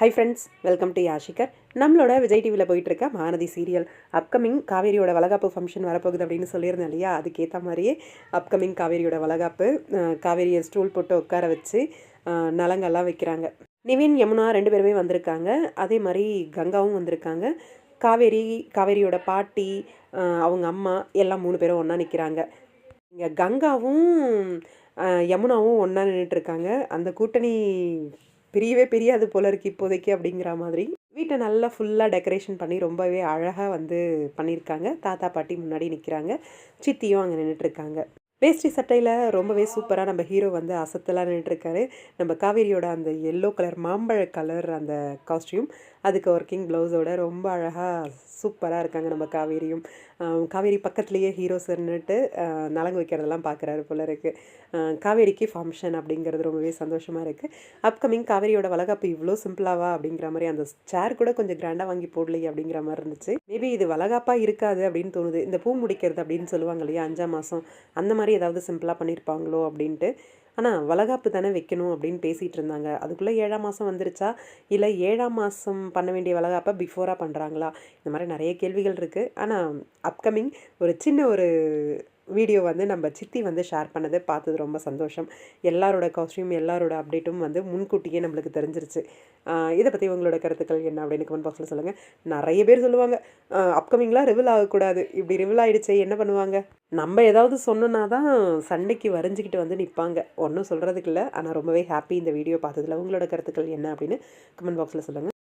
High friends welcome to யாஷிகர் நம்மளோட விஜய் டிவியில் போயிட்டுருக்க மாநதி சீரியல் அப்கமிங் காவேரியோட வளகாப்பு ஃபங்க்ஷன் வரப்போகுது அப்படின்னு சொல்லியிருந்தேன் இல்லையா? அதுக்கேற்ற மாதிரியே அப்கமிங் காவேரியோட வளகாப்பு காவேரியை ஸ்டூல் போட்டு உட்கார வச்சு நலங்கள்லாம் நலங்கெல்லாம் வைக்கிறாங்க. நிவின் யமுனா ரெண்டு பேருமே வந்திருக்காங்க. அதே மாதிரி கங்காவும் வந்திருக்காங்க. காவேரி காவேரியோட பாட்டி அவங்க அம்மா எல்லாம் மூணு பேரும் ஒன்றா நிற்கிறாங்க இங்கே கங்காவும் யமுனாவும் ஒன்றா நின்றுட்டுருக்காங்க அந்த கூட்டணி பிரியவே பிரியாது போல இருக்கு இப்போதைக்கு அப்படிங்கிற மாதிரி. வீட்டை நல்லா ஃபுல்லாக டெக்கரேஷன் பண்ணி ரொம்பவே அழகாக வந்து பண்ணியிருக்காங்க. தாத்தா பாட்டி முன்னாடி நிற்கிறாங்க சித்தியும் அங்கே நின்றுட்டுருக்காங்க வேஷ்டி சட்டையில் ரொம்பவே சூப்பராக நம்ம ஹீரோ வந்து அசத்தலாக நின்றுருக்காரு நம்ம காவேரியோட அந்த எல்லோ கலர் மாம்பழ கலர் அந்த காஸ்டியூம் அதுக்கு ஒர்க்கிங் ப்ளவுஸோட ரொம்ப அழகாக சூப்பராக இருக்காங்க நம்ம காவேரியும். காவேரி பக்கத்துலேயே ஹீரோ நின்றுட்டு நலங்கு வைக்கிறதெல்லாம் பார்க்குறாரு போல இருக்குது காவேரிக்கு ஃபங்க்ஷன் அப்படிங்கிறது ரொம்பவே சந்தோஷமாக இருக்குது அப்கமிங் காவேரியோட வளகாப்பு இவ்வளோ சிம்பிளாவா அப்படிங்கிற மாதிரி அந்த சேர் கூட கொஞ்சம் கிராண்டாக வாங்கி போடலையே அப்படிங்கிற மாதிரி இருந்துச்சு. மேபி இது வளகாப்பாக இருக்காது அப்படின்னு தோணுது. இந்த பூ முடிக்கிறது அப்படின்னு சொல்லுவாங்க இல்லையா அஞ்சாம் மாதம் அந்த மாதிரி ஏதாவது சிம்பிளாக பண்ணியிருப்பாங்களோ அப்படின்ட்டு. ஆனால் வளகாப்பு தானே வைக்கணும் அப்படின்னு பேசிகிட்டு இருந்தாங்க. அதுக்குள்ளே ஏழாம் மாதம் வந்துருச்சா? இல்லை ஏழாம் மாதம் பண்ண வேண்டிய வளகாப்பை பிஃபோராக பண்ணுறாங்களா இந்த மாதிரி நிறைய கேள்விகள் இருக்குது ஆனால் அப்கமிங் ஒரு சின்ன ஒரு வீடியோ வந்து நம்ம சித்தி வந்து ஷேர் பண்ணதை பார்த்தது ரொம்ப சந்தோஷம். எல்லாரோட காஸ்டியூம் எல்லாரோட அப்டேட்டும் வந்து முன்கூட்டியே நம்மளுக்கு தெரிஞ்சிருச்சு. இதை பற்றி உங்களோட கருத்துக்கள் என்ன அப்படின்னு கமெண்ட் பாக்ஸில் சொல்லுங்கள் நிறைய பேர் சொல்லுவாங்க அப்கமிங்லாம் ரிவில் ஆகக்கூடாது. இப்படி ரிவில் ஆகிடுச்சே என்ன பண்ணுவாங்க? நம்ம ஏதாவது சொன்னோன்னா தான் சண்டைக்கு வரைஞ்சிக்கிட்டு வந்து நிற்பாங்க. ஒன்றும் சொல்கிறதுக்கு இல்லை. ஆனால் ரொம்பவே ஹாப்பி இந்த வீடியோ பார்த்ததுல. உங்களோட கருத்துக்கள் என்ன அப்படின்னு கமெண்ட் பாக்ஸில் சொல்லுங்கள்